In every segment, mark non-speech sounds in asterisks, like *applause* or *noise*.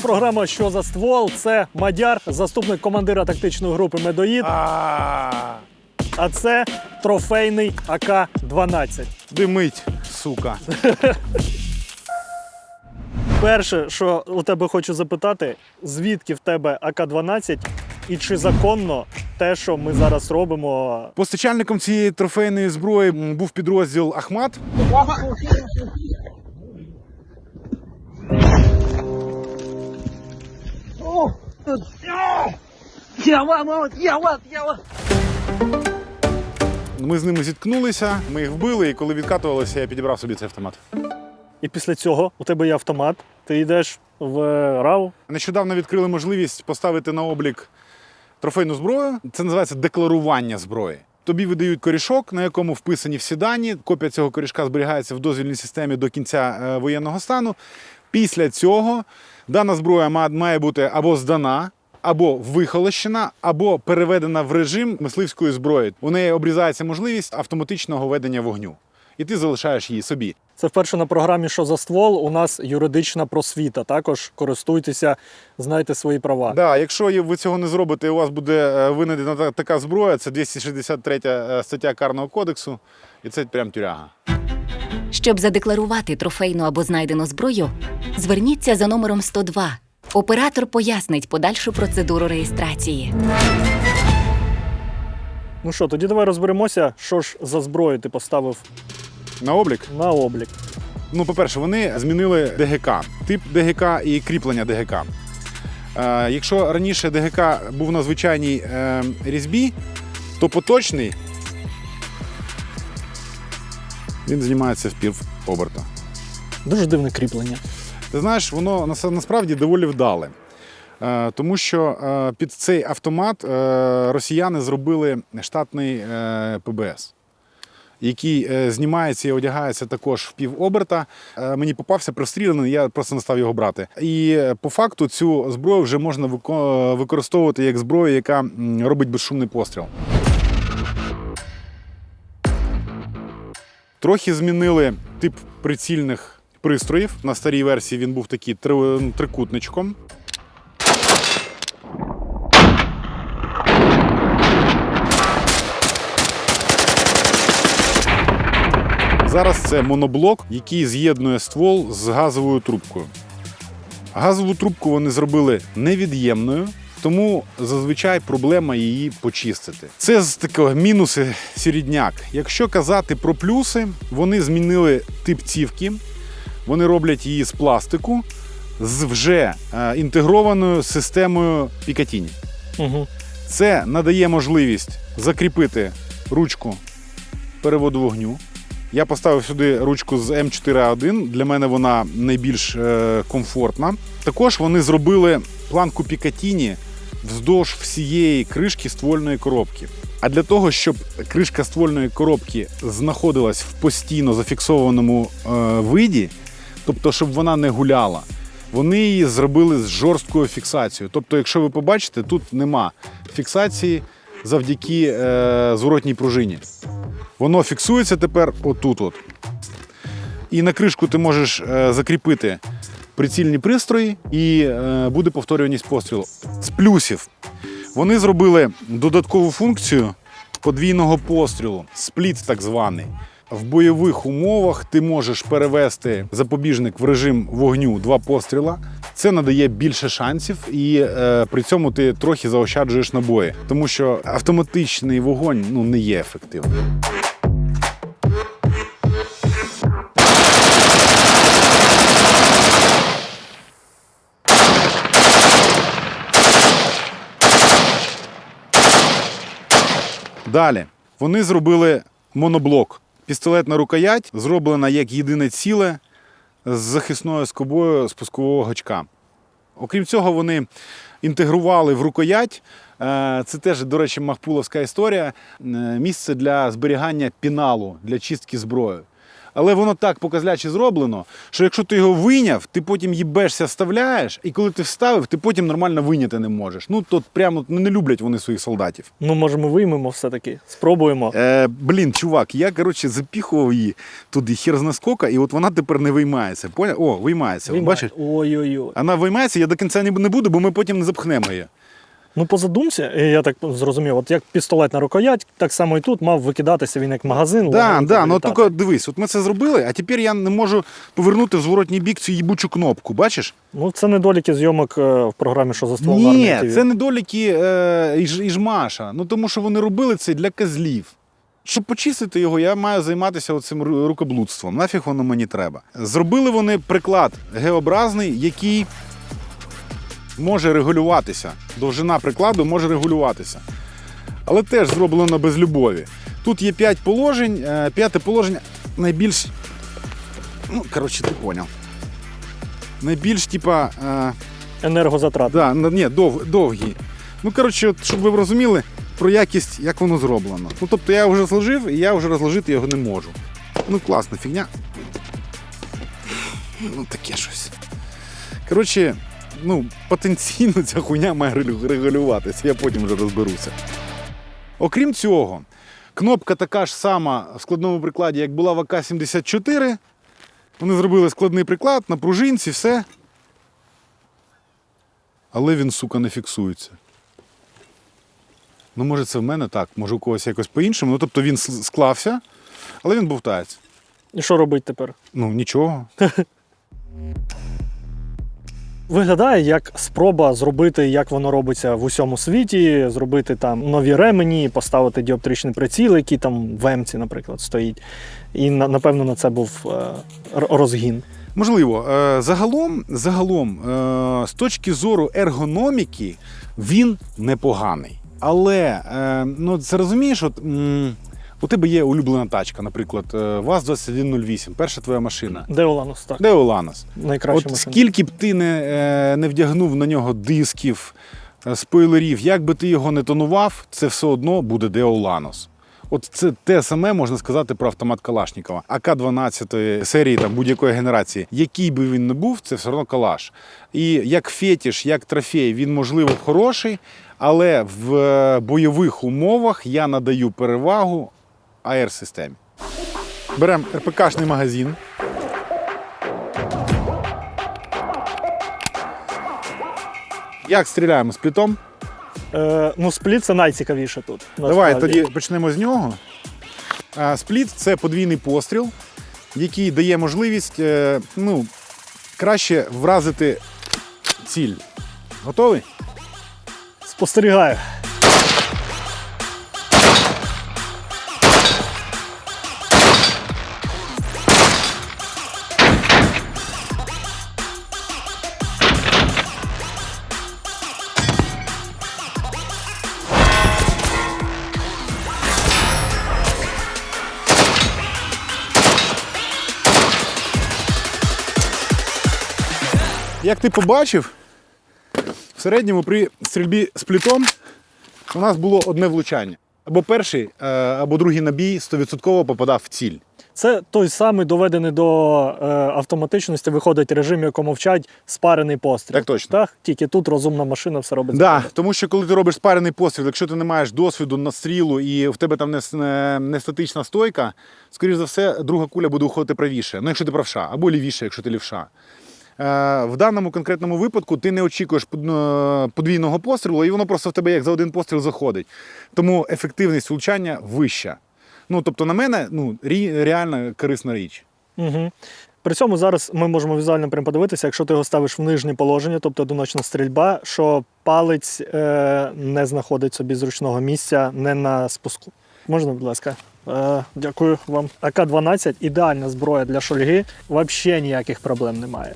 програма Що за ствол? Це Мадяр, заступник командира тактичної групи Медоїд. А, А це трофейний АК-12. Димить, сука. Перше, що у тебе хочу запитати, звідки в тебе АК-12 і чи законно те, що ми зараз робимо? Постачальником цієї трофейної зброї був підрозділ Ахмат. Ми з ними зіткнулися, ми їх вбили, і коли відкатувалися, я підібрав собі цей автомат. І після цього у тебе є автомат, ти йдеш в РАУ. Нещодавно відкрили можливість поставити на облік трофейну зброю. Це називається декларування зброї. Тобі видають корішок, на якому вписані всі дані. Копія цього корішка зберігається в дозвільній системі до кінця е, воєнного стану. Після цього дана зброя має бути або здана, або вихолощена, або переведена в режим мисливської зброї. У неї обрізається можливість автоматичного ведення вогню, і ти залишаєш її собі. Це вперше на програмі Що за ствол? У нас юридична просвіта. Також користуйтеся, знайте свої права. Да, якщо ви цього не зробите, і у вас буде е, винайдена така зброя, це 263 е, стаття Карного кодексу, і це прям тюряга. Щоб задекларувати трофейну або знайдену зброю, зверніться за номером 102. Оператор пояснить подальшу процедуру реєстрації. Ну що, тоді давай розберемося, що ж за зброю ти поставив На облік. на облік. Ну, по-перше, вони змінили ДГК, тип ДГК і кріплення ДГК. Е, якщо раніше ДГК був на звичайній е, різьбі, то поточний він знімається в пів оберта. Дуже дивне кріплення. Ти знаєш, воно насправді доволі вдале. Е, Тому що е, під цей автомат е, росіяни зробили штатний ПБС, який знімається і одягається також в півоберта. Мені попався прострілений, я просто не став його брати. І по факту цю зброю вже можна використовувати як зброю, яка робить безшумний постріл. Трохи змінили тип прицільних пристроїв. На старій версії він був такий три- трикутничком. Зараз це моноблок, який з'єднує ствол з газовою трубкою. Газову трубку вони зробили невід'ємною, тому зазвичай проблема її почистити. Це з такого мінуси середняк. Якщо казати про плюси, вони змінили тип цівки, вони роблять її з пластику з вже е, інтегрованою системою Пікатіні. Угу. Це надає можливість закріпити ручку переводу вогню. Я поставив сюди ручку з М4А1. Для мене вона найбільш е, комфортна. Також вони зробили планку Пікатіні вздовж всієї кришки ствольної коробки. А для того, щоб кришка ствольної коробки знаходилась в постійно зафіксованому е, виді, тобто, щоб вона не гуляла, вони її зробили з жорсткою фіксацією. Тобто, якщо ви побачите, тут нема фіксації завдяки е, зворотній пружині. Воно фіксується тепер отут. От. І на кришку ти можеш е, закріпити прицільні пристрої, і е, буде повторюваність пострілу. З плюсів вони зробили додаткову функцію подвійного пострілу, спліт так званий. В бойових умовах ти можеш перевести запобіжник в режим вогню два постріла. Це надає більше шансів, і е, при цьому ти трохи заощаджуєш набої, тому що автоматичний вогонь ну, не є ефективним. Далі вони зробили моноблок. Пістолетна рукоять зроблена як єдине ціле з захисною скобою спускового гачка. Окрім цього, вони інтегрували в рукоять. е, Це теж, до речі, махпуловська історія. е, Місце для зберігання піналу для чистки зброї. Але воно так показляче зроблено, що якщо ти його вийняв, ти потім їбешся, вставляєш, і коли ти вставив, ти потім нормально вийняти не можеш. Ну тут прямо ну, не люблять вони своїх солдатів. Ну, може, ми виймемо все-таки. Спробуємо. Е, блін, чувак, я коротше запіхував її туди хер з наскока, і от вона тепер не виймається. Поняв? О, виймається. Виймай. Бачиш? Ой-ой-ой. Вона виймається, я до кінця не буду, бо ми потім не запхнемо її. Ну, по задумці, е, я так зрозумів, от як пістолет на рукоять, так само і тут мав викидатися він як магазин. Да, да, ну тільки дивись, от ми це зробили, а тепер я не можу повернути в зворотній бік цю їбучу кнопку. Бачиш? Ну, це недоліки зйомок е, в програмі, що за ствол на Ні, армії це недоліки е, Іж- Іжмаша. Ну тому що вони робили це для козлів. Щоб почистити його, я маю займатися оцим рукоблудством. Нафіг воно мені треба. Зробили вони приклад геобразний, який може регулюватися. Довжина прикладу може регулюватися. Але теж зроблено без любові. Тут є п'ять положень. е, П'яте положення найбільш. Ну, коротше, ти поняв. Найбільш, типа. Е, енергозатрат. Да, ні, дов, довгі. Ну, коротше, от, щоб ви розуміли про якість, як воно зроблено. Ну, тобто я вже зложив, і я вже розложити його не можу. Ну, класна фігня. Ну, таке щось. Коротше, ну, потенційно ця хуйня має регулюватися, я потім вже розберуся. Окрім цього, кнопка така ж сама в складному прикладі, як була в АК-74. Вони зробили складний приклад на пружинці, все але він, сука, не фіксується. Ну, може, це в мене так, може у когось якось по-іншому. Ну, тобто він склався, але він бовтається. І що робити тепер? Ну, нічого. *laughs* Виглядає як спроба зробити, як воно робиться в усьому світі, зробити там нові ремені, поставити діоптричний приціл, який там в Емці, наприклад, стоїть. І на- напевно на це був е, розгін. Можливо, е, загалом, загалом е, з точки зору ергономіки, він непоганий. Але ну, це розумієш, от, у тебе є улюблена тачка, наприклад, е, ВАЗ-2108, перша твоя машина. Де Оланус так? Де Оланос? Найкраще От машина. скільки б ти не, е, не вдягнув на нього дисків, е, спойлерів, як би ти його не тонував, це все одно буде Деоланос. От це те саме можна сказати про автомат Калашнікова. АК-12 серії там будь-якої генерації. Який би він не був, це все одно калаш. І як фетіш, як трофей, він можливо хороший, але в бойових умовах я надаю перевагу АР-системі. Беремо РПКшний магазин. Як стріляємо з плітом? Е, ну, спліт це найцікавіше тут. Давай тоді почнемо з нього. Спліт це подвійний постріл, який дає можливість е, ну, краще вразити ціль. Готовий? Спостерігаю. Як ти побачив, в середньому при стрільбі з плітом у нас було одне влучання. Або перший, е, або другий набій 100% попадав в ціль. Це той самий доведений до е, автоматичності, виходить режим, якому вчать спарений постріл. Так точно. Так? Тільки тут розумна машина все робить. Да, тому що коли ти робиш спарений постріл, якщо ти не маєш досвіду настрілу і в тебе там не, не, не статична стойка, скоріш за все, друга куля буде уходити правіше. Ну, якщо ти правша, або лівіше, якщо ти лівша. Е, в даному конкретному випадку ти не очікуєш е, подвійного пострілу, і воно просто в тебе як за один постріл заходить. Тому ефективність влучання вища. Ну, тобто, на мене, ну, реально корисна річ. Угу. При цьому зараз ми можемо візуально прям подивитися, якщо ти його ставиш в нижнє положення, тобто одиночна стрільба, що палець е, не знаходить собі зручного місця, не на спуску. Можна, будь ласка? Е, дякую вам. АК-12 ідеальна зброя для шольги, взагалі ніяких проблем немає.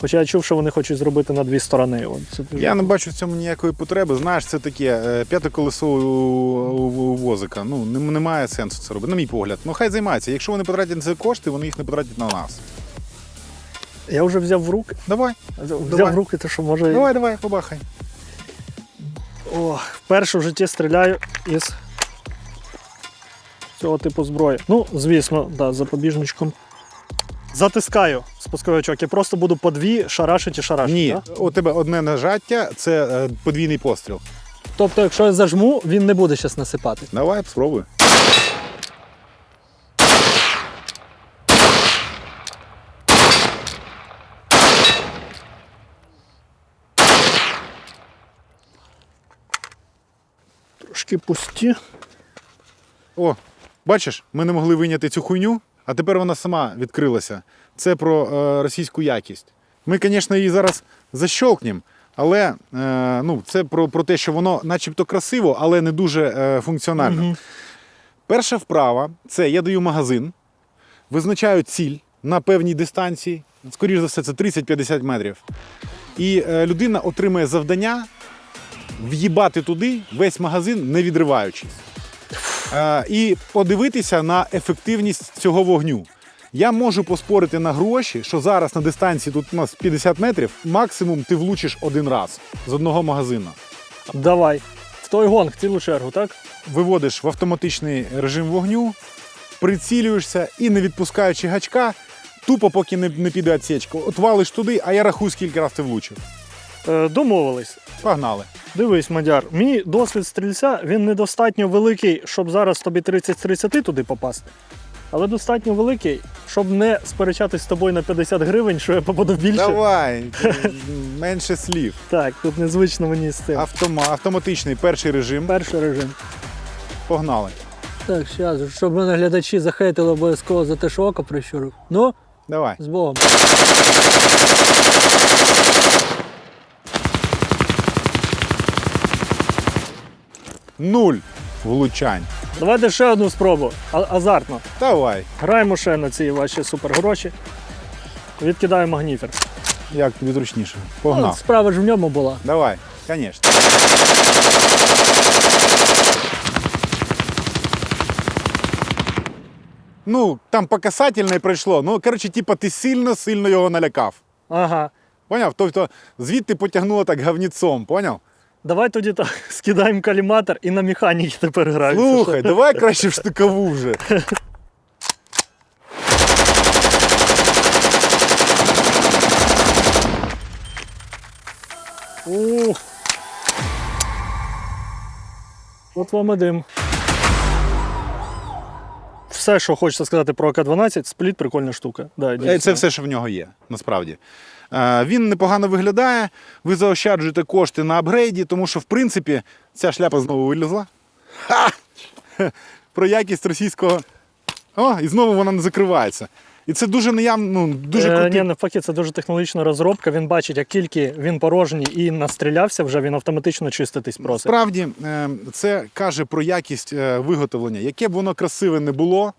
Хоча я чув, що вони хочуть зробити на дві сторони. Це Я не бачу в цьому ніякої потреби. Знаєш, це таке е, п'яте колесо у, у, у возика. Ну, немає сенсу це робити, на мій погляд. Ну, хай займаються. Якщо вони потратять на це кошти, вони їх не потратять на нас. Я вже взяв в руки. Давай, Взяв Давай. в руки, то що може. давай, давай, побахай. О, вперше в житті стріляю із цього типу зброї. Ну, звісно, да, запобіжничком. Затискаю спусковий очок і просто буду по дві шарашити шарашити. Ні, да? у тебе одне нажаття це е, подвійний постріл. Тобто, якщо я зажму, він не буде зараз насипати. Давай, спробуй. Трошки пусті. О, бачиш, ми не могли вийняти цю хуйню, а тепер вона сама відкрилася. Це про е, російську якість. Ми, звісно, її зараз защолкнемо, але е, ну, це про, про те, що воно начебто красиво, але не дуже е, функціонально. Мгм. Перша вправа це я даю магазин, визначаю ціль на певній дистанції, скоріш за все, це 30-50 метрів. І людина отримує завдання в'їбати туди весь магазин, не відриваючись. Е, і подивитися на ефективність цього вогню. Я можу поспорити на гроші, що зараз на дистанції тут у нас 50 метрів, максимум ти влучиш один раз з одного магазину. Давай. В той гонг цілу чергу, так? Виводиш в автоматичний режим вогню, прицілюєшся і, не відпускаючи гачка, тупо поки не, не піде отсечка. От валиш туди, а я рахую, скільки раз ти влучив. Е, домовились. Погнали. Дивись, Мадяр, мій досвід стрільця він недостатньо великий, щоб зараз тобі 30 з 30 туди попасти. Але достатньо великий, щоб не сперечатись з тобою на 50 гривень, що я попаду більше. Давай, *laughs* менше слів. Так, тут незвично мені з цим. Автома, автоматичний перший режим. Перший режим. Погнали. Так, зараз, щоб мене глядачі захейтили обов'язково за те, що око прищурив. Ну, Давай. з Богом. Нуль влучань. Давайте ще одну спробу. А- азартно. Давай. Граємо ще на ці ваші супергроші. Відкидаю магніфер. Як тобі зручніше. Ну, справа ж в ньому була. Давай, звісно. Ну, там по касательной пройшло. Ну, коротше, типа, ти сильно-сильно його налякав. Ага. Поняв? Тобто звідти потягнуло так говніцом, поняв? Давай тоді так *laughs* скидаємо каліматор і на механіки тепер граємо. Слухай, давай краще в штукову вже. Ух. От вам і дим. Все, що хочеться сказати про АК-12, спліт прикольна штука. Да, Е, дійсно. Це все, що в нього є, насправді. Е, Він непогано виглядає, ви заощаджуєте кошти на апгрейді, тому що, в принципі, ця шляпа знову вилізла. Ха! Про якість російського. О, і знову вона не закривається. І це дуже неявно, ну, дуже Е, крутий. ні, навпаки, це дуже технологічна розробка. Він бачить, як тільки він порожній і настрілявся, вже він автоматично чиститись просить. Справді, е, це каже про якість е, виготовлення. Яке б воно красиве не було,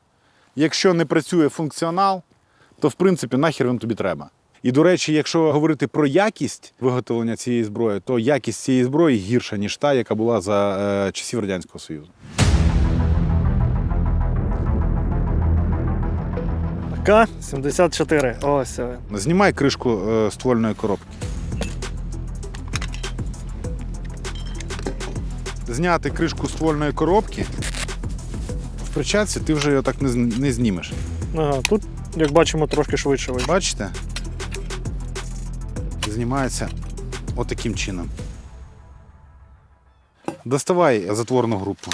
якщо не працює функціонал, то в принципі нахер він тобі треба. І до речі, якщо говорити про якість виготовлення цієї зброї, то якість цієї зброї гірша, ніж та, яка була за часів Радянського Союзу. АК-74. Ось. Знімай кришку е, ствольної коробки. Зняти кришку ствольної коробки. В перчатці ти вже його так не, не знімеш. Ага, тут, як бачимо, трошки швидше вийшло. Бачите? Знімається отаким чином. Доставай затворну групу.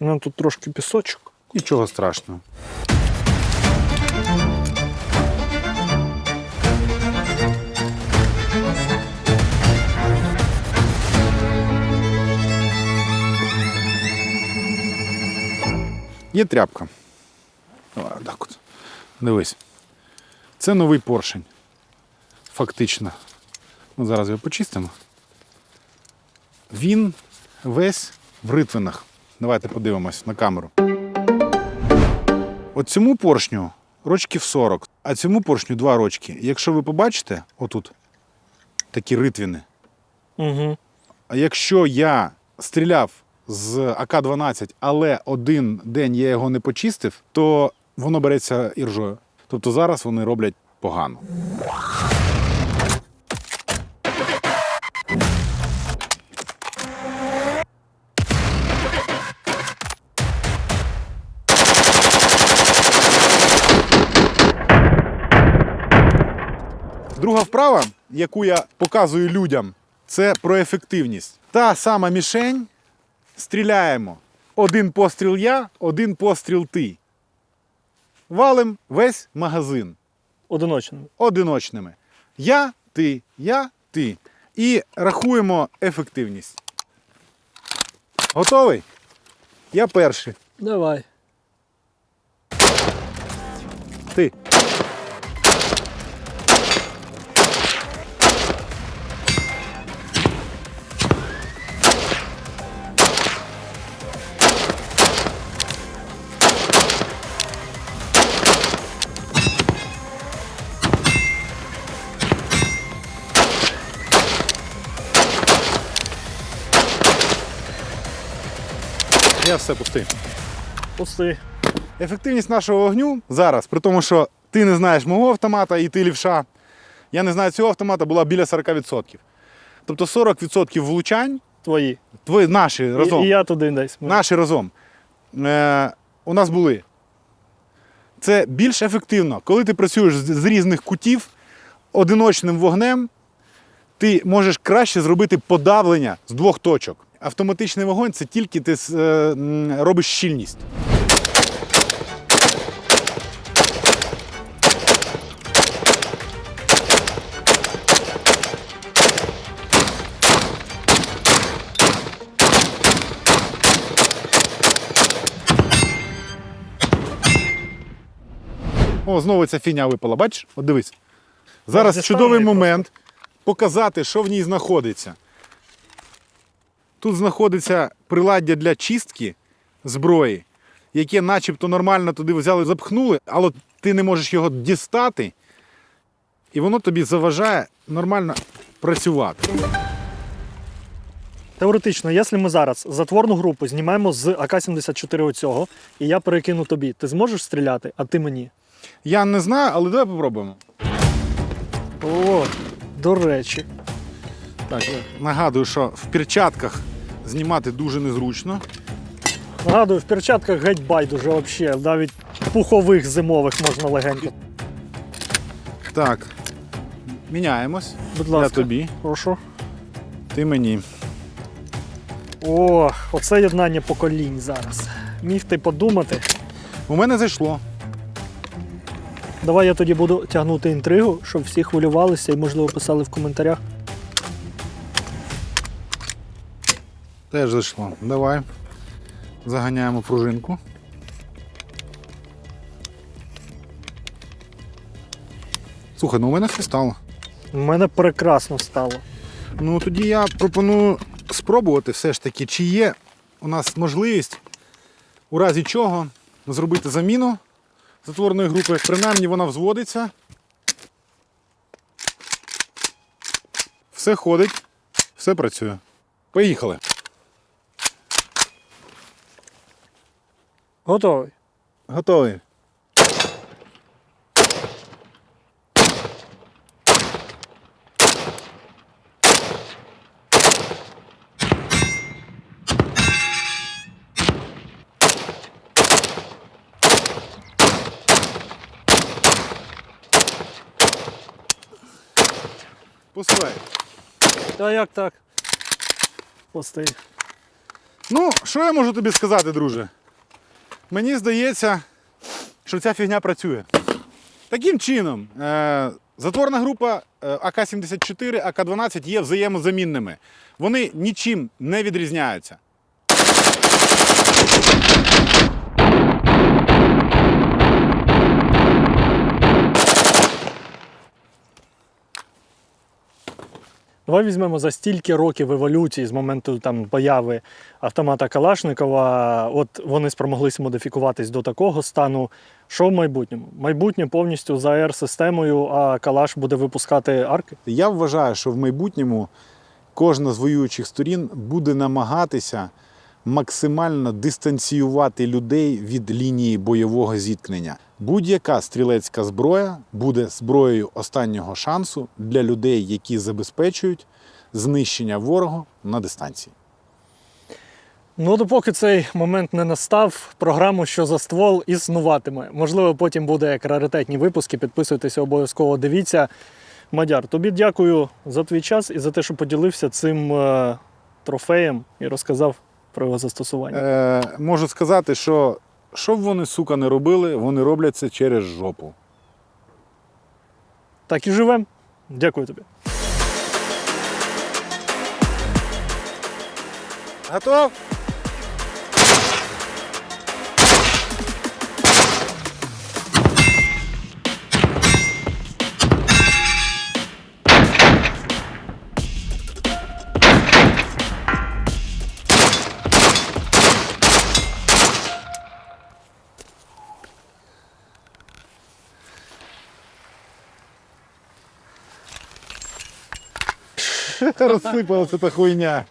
Нам тут трошки пісочок. Нічого страшного. Є тряпка. Давай, отак от. Дивись. Це новий поршень. Фактично. Ми зараз його почистимо. Він весь в ритвинах. Давайте подивимось на камеру. От цьому поршню рочків 40, а цьому поршню 2 рочки. Якщо ви побачите, отут такі ритвини. Угу. А якщо я стріляв з АК-12, але один день я його не почистив, то воно береться іржою. Тобто зараз вони роблять погано. Друга вправа, яку я показую людям, це про ефективність. Та сама мішень, стріляємо. Один постріл я, один постріл ти. Валим весь магазин Одиночними. одиночними. Я, ти, я, ти. І рахуємо ефективність. Готовий? Я перший. Давай. Все пустий. Пусти. Ефективність нашого вогню зараз, при тому, що ти не знаєш мого автомата і ти лівша, я не знаю цього автомата, була біля 40%. Тобто 40% влучань, Твої. твої, наші І, разом, і я туди десь. наші разом, е, у нас були. Це більш ефективно. Коли ти працюєш з, з різних кутів, одиночним вогнем, ти можеш краще зробити подавлення з двох точок. Автоматичний вогонь це тільки ти е, робиш щільність. О, знову ця фіня випала, бачиш? От дивись. Зараз чудовий момент показати, що в ній знаходиться. Тут знаходиться приладдя для чистки зброї, яке начебто нормально туди взяли, запхнули, але ти не можеш його дістати, і воно тобі заважає нормально працювати. Теоретично, якщо ми зараз затворну групу знімаємо з АК-74 оцього, і я перекину тобі, ти зможеш стріляти, а ти мені. Я не знаю, але давай попробуємо. О, до речі. Так, нагадую, що в перчатках знімати дуже незручно. Нагадую, в перчатках геть байдуже взагалі. Навіть пухових зимових можна легенько. Так, міняємось. Будь Я ласка. тобі, Прошу. ти мені. О, оце єднання поколінь зараз. Міг ти подумати. У мене зайшло. Давай я тоді буду тягнути інтригу, щоб всі хвилювалися і, можливо, писали в коментарях. Теж зайшло. Давай. Заганяємо пружинку. Слухай, ну у мене христало. У мене прекрасно стало. Ну тоді я пропоную спробувати все ж таки, чи є у нас можливість, у разі чого, зробити заміну затворної групи. Принаймні вона взводиться. Все ходить, все працює. Поїхали. Готовий. Готовий. Посилай. Та як так? Пусти. Ну, що я можу тобі сказати, друже? Мені здається, що ця фігня працює. Таким чином, е, затворна група е, АК-74, АК-12 є взаємозамінними. Вони нічим не відрізняються. Давай візьмемо за стільки років еволюції з моменту там появи автомата Калашникова. От вони спромоглися модифікуватись до такого стану. Що в майбутньому? Майбутнє повністю за АР-системою, а Калаш буде випускати арки. Я вважаю, що в майбутньому кожна з воюючих сторін буде намагатися максимально дистанціювати людей від лінії бойового зіткнення. Будь-яка стрілецька зброя буде зброєю останнього шансу для людей, які забезпечують знищення ворога на дистанції. Ну, допоки цей момент не настав, програму що за ствол існуватиме. Можливо, потім буде як раритетні випуски. Підписуйтеся, обов'язково дивіться. Мадяр, тобі дякую за твій час і за те, що поділився цим е, трофеєм і розказав про його застосування. Е, можу сказати, що що б вони, сука, не робили, вони роблять це через жопу. Так і живемо. Дякую тобі. Готов? *laughs* Розсипалася та хуйня.